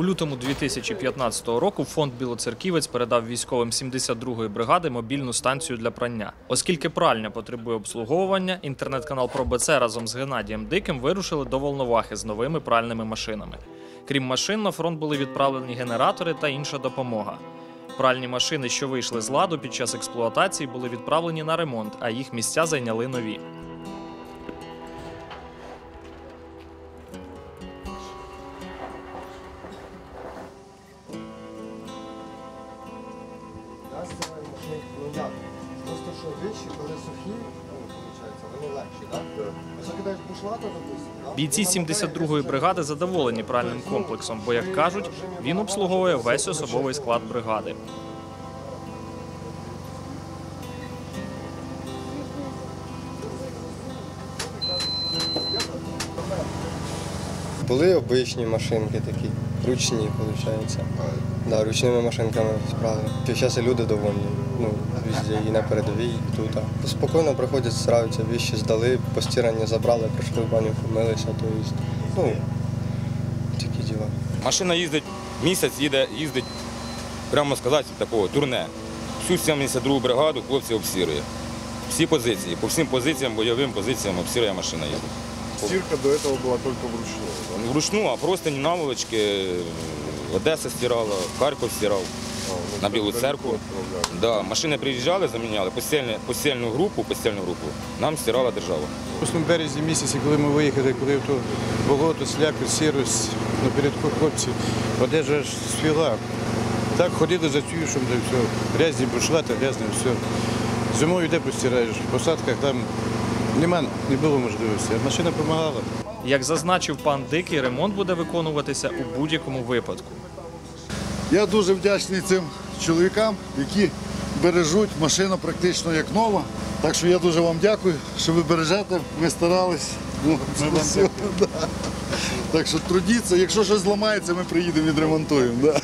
У лютому 2015 року фонд Білоцерківець передав військовим 72-ї бригади мобільну станцію для прання. Оскільки пральня потребує обслуговування, інтернет-канал про БЦ разом з Геннадієм Диким вирушили до Волновахи з новими пральними машинами. Крім машин, на фронт були відправлені генератори та інша допомога. Пральні машини, що вийшли з ладу під час експлуатації, були відправлені на ремонт, а їх місця зайняли нові. Я здиваю машинку, ну як? Просто що вещі, коли сухі, ну, виходить, вони легші, так? Якщо кидаєш бушлата, допустим, да? Бійці 72-ї бригади задоволені пральним комплексом, бо, як кажуть, він обслуговує весь особовий склад бригади. Були обичні машинки такі, ручні, виходить. Да, ручними машинками справили. Зараз і люди довольні. Ну, везде, і на передовій, і тут. Спокійно приходять, стараються, віщі здали, постірані забрали, прийшли в баню, помилися, то есть, ну, такі діла. Машина їздить місяць, їде, їздить, прямо сказати, такого турне. Всю 72 бригаду хлопці обсірує. Всі позиції, по всім позиціям, бойовим позиціям обсірує машина їздить. Стирка до этого была только вручную. да? Не Вручну, а просто не наволочки. Одеса стирала, Харків стирав. А, ну, На Білу церкву. Да, машини приїжджали, заміняли постільну, постільну групу, постільну групу. Нам стирала держава. У березні місяці, коли ми виїхали, коли в то болото, сляку, сірость, напередку хлопці, одежа ж свіла. Так ходили за тюшем, да і все. Грязні бушлати, грязне все. Зимою де постираєш, в посадках там нема, не було можливості. Машина допомагала. Як зазначив пан Дикий, ремонт буде виконуватися у будь-якому випадку. Я дуже вдячний цим чоловікам, які бережуть машину практично як нова. Так що я дуже вам дякую, що ви бережете, ми старались. Ну, все, да. Так що трудіться, якщо щось зламається, ми приїдемо відремонтуємо. Да.